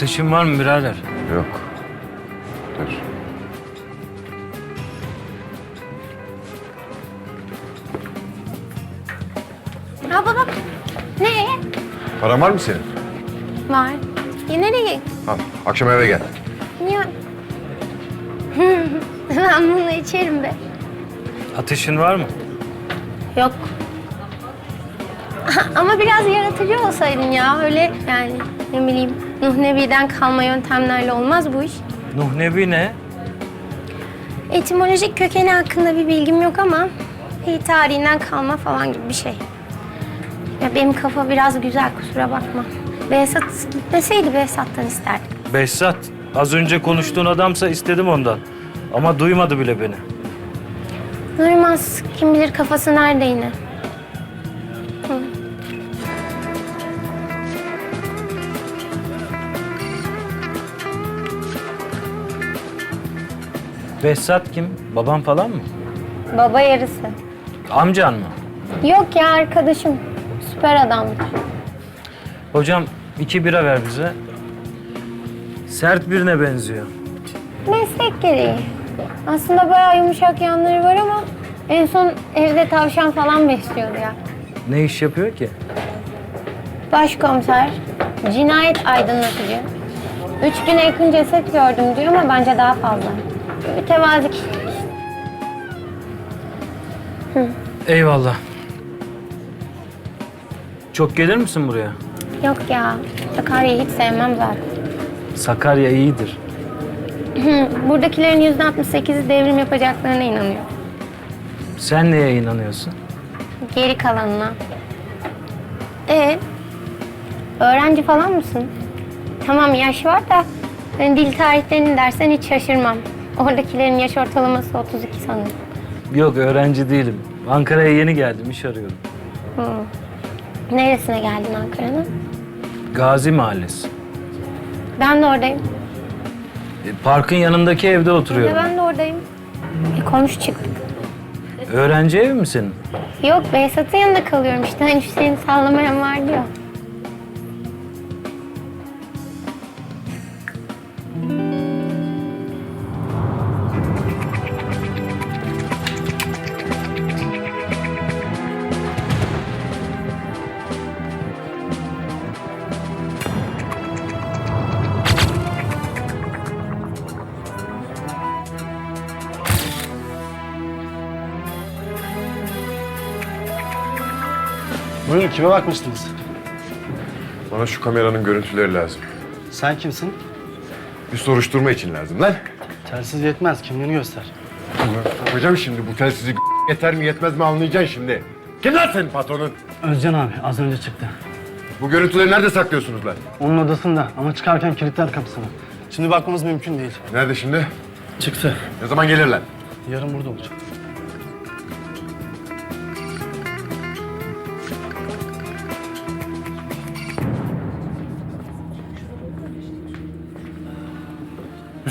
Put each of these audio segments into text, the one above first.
Ateşin var mı birader? Yok. Dur. Ha baba. Ne? Paran var mı senin? Var. Ya nereye? Al. Akşam eve gel. Niye? ben bunu içerim be. Ateşin var mı? Yok. Ama biraz yaratıcı olsaydın ya. Öyle yani ne bileyim Nuh Nebi'den kalma yöntemlerle olmaz bu iş. Nuh Nebi ne? Etimolojik kökeni hakkında bir bilgim yok ama iyi tarihinden kalma falan gibi bir şey. Ya benim kafa biraz güzel kusura bakma. Behzat gitmeseydi Behzat'tan isterdim. Behzat. Az önce konuştuğun adamsa istedim ondan. Ama duymadı bile beni. Duymaz. Kim bilir kafası nerede yine. Behzat kim? Baban falan mı? Baba yarısı. Amcan mı? Yok ya arkadaşım. Süper adamdır. Hocam iki bira ver bize. Sert birine benziyor. Meslek gereği. Aslında bayağı yumuşak yanları var ama en son evde tavşan falan besliyordu ya. Ne iş yapıyor ki? Başkomiser, cinayet aydınlatıcı. Üç güne yakın ceset gördüm diyor ama bence daha fazla. Mütevazi kişi. Eyvallah. Çok gelir misin buraya? Yok ya, Sakarya'yı hiç sevmem zaten. Sakarya iyidir. Buradakilerin yüzde 68'i devrim yapacaklarına inanıyor. Sen neye inanıyorsun? Geri kalanına. Ee, öğrenci falan mısın? Tamam yaş var da ben dil tarihlerinin dersen hiç şaşırmam. Oradakilerin yaş ortalaması 32 sanırım. Yok öğrenci değilim. Ankara'ya yeni geldim, iş arıyorum. Neresine geldin Ankara'nın? Gazi Mahallesi. Ben de oradayım. E, Parkın yanındaki evde oturuyorum. ben de oradayım. E konuş çıktık. Öğrenci evi mi senin? Yok Behzat'ın yanında kalıyorum işte. Hani Hüseyin sallamayan var diyor. Buyurun kime bakmıştınız? Bana şu kameranın görüntüleri lazım. Sen kimsin? Bir soruşturma için lazım lan. Telsiz yetmez. Kimliğini göster. Hocam şimdi bu telsizi yeter mi yetmez mi anlayacaksın şimdi. Kim lan senin patronun? Özcan abi az önce çıktı. Bu görüntüleri nerede saklıyorsunuz lan? Onun odasında ama çıkarken kilitler kapısını. Şimdi bakmamız mümkün değil. Nerede şimdi? Çıktı. Ne zaman gelirler? Yarın burada olacak.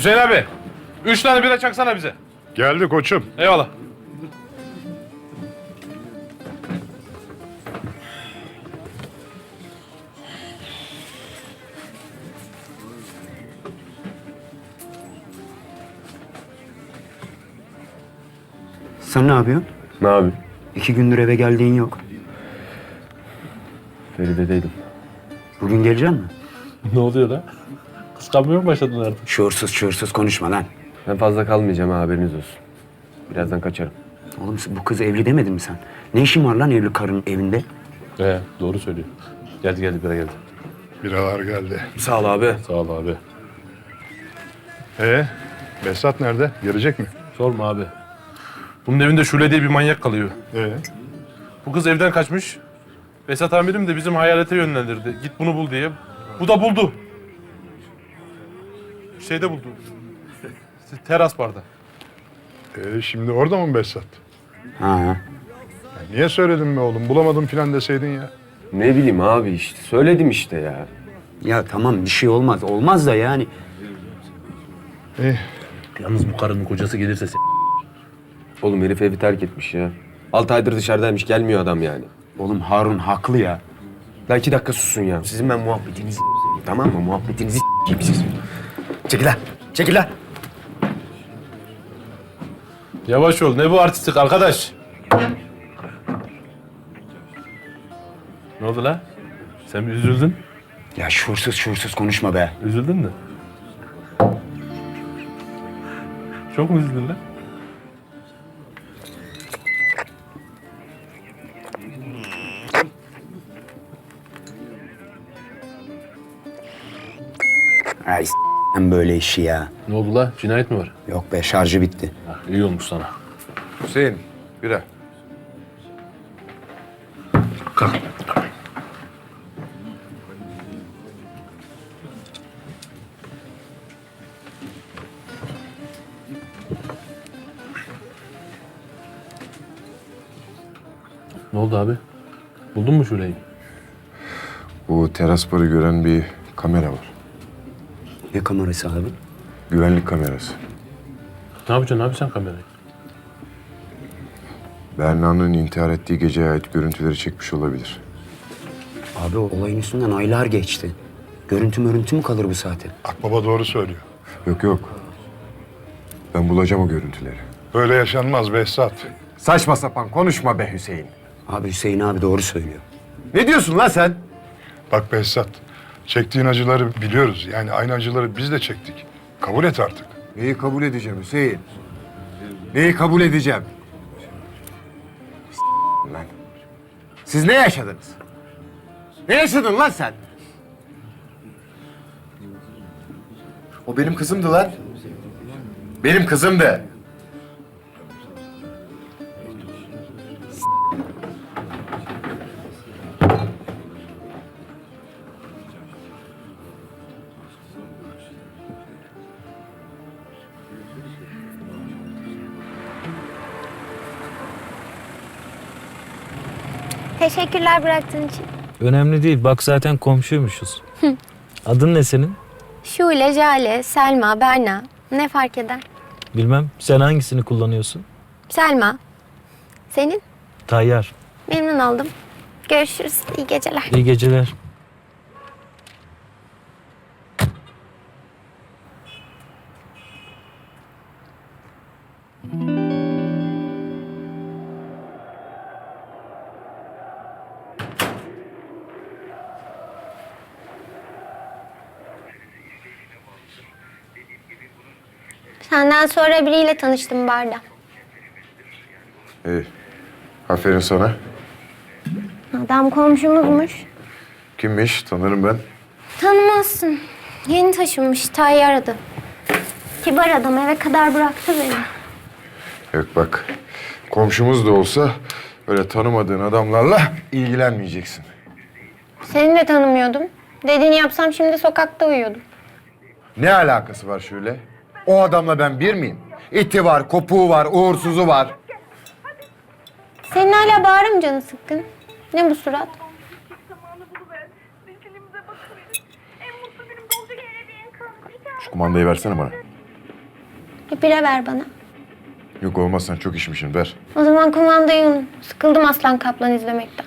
Hüseyin abi. Üç tane bira çaksana bize. Geldi koçum. Eyvallah. Sen ne yapıyorsun? Ne abi? İki gündür eve geldiğin yok. Feride'deydim. Bugün gelecek mi? Ne oluyor lan? Kıskanmıyor mu başladın artık? Şuursuz şuursuz konuşma lan. Ben fazla kalmayacağım ha haberiniz olsun. Birazdan kaçarım. Oğlum bu kız evli demedin mi sen? Ne işin var lan evli karının evinde? Ee, doğru söylüyor. Geldi geldi bira geldi. Biralar geldi. Sağ ol abi. Sağ ol abi. Ee, Behzat nerede? Gelecek mi? Sorma abi. Bunun evinde Şule diye bir manyak kalıyor. Ee, Bu kız evden kaçmış. Vesat amirim de bizim hayalete yönlendirdi. Git bunu bul diye. Bu da buldu. Şeyde buldu. Teras barda. e, şimdi orada mı Behzat? Ha. Niye söyledin be oğlum? Bulamadım filan deseydin ya. Ne bileyim abi işte. Söyledim işte ya. Ya tamam bir şey olmaz. Olmaz da yani. İyi. Yalnız bu karının kocası gelirse Oğlum herif evi terk etmiş ya. Altı aydır dışarıdaymış. Gelmiyor adam yani. Oğlum Harun haklı ya. La iki dakika susun ya. Sizin ben muhabbetinizi tamam mı? Muhabbetinizi s**eyim siz. Çekil lan. Çekil lan. Yavaş ol. Ne bu artistik arkadaş? Ne oldu la? Sen bir üzüldün. Ya şuursuz şuursuz konuşma be. Üzüldün mü? Çok mu üzüldün lan? S**em böyle işi ya. Ne oldu la? Cinayet mi var? Yok be şarjı bitti. Ha, iyi olmuş sana. Hüseyin, bira. Ne oldu abi? Buldun mu Şule'yi? Bu teras barı gören bir kamera var. Ne kamerası abi? Güvenlik kamerası. Ne yapacaksın abi sen kamerayı? Berna'nın intihar ettiği geceye ait görüntüleri çekmiş olabilir. Abi o olayın üstünden aylar geçti. Görüntü mörüntü mü kalır bu saate? Akbaba doğru söylüyor. Yok yok. Ben bulacağım o görüntüleri. Böyle yaşanmaz Behzat. Saçma sapan konuşma be Hüseyin. Abi Hüseyin abi doğru söylüyor. Ne diyorsun lan sen? Bak Behzat, çektiğin acıları biliyoruz. Yani aynı acıları biz de çektik. Kabul et artık. Neyi kabul edeceğim Hüseyin? Neyi kabul edeceğim? Lan. Siz ne yaşadınız? Ne yaşadın lan sen? O benim kızımdı lan. Benim kızımdı. Teşekkürler bıraktığın için. Önemli değil. Bak zaten komşuymuşuz. Adın ne senin? Şule, Jale, Selma, Berna. Ne fark eder? Bilmem. Sen hangisini kullanıyorsun? Selma. Senin? Tayyar. Memnun oldum. Görüşürüz. İyi geceler. İyi geceler. Senden sonra biriyle tanıştım barda. İyi. Aferin sana. Adam komşumuzmuş. Kimmiş? Tanırım ben. Tanımazsın. Yeni taşınmış. Tay aradı. Kibar adam eve kadar bıraktı beni. Yok bak. Komşumuz da olsa öyle tanımadığın adamlarla ilgilenmeyeceksin. Seni de tanımıyordum. Dediğini yapsam şimdi sokakta uyuyordum. Ne alakası var şöyle? O adamla ben bir miyim? İti var, kopuğu var, uğursuzu var. Senin hala bağrı mı canı sıkkın? Ne bu surat? Şu kumandayı versene bana. Bir bire ver bana. Yok olmaz sen çok işmişsin ver. O zaman kumandayı unut. Sıkıldım Aslan Kaplan izlemekten.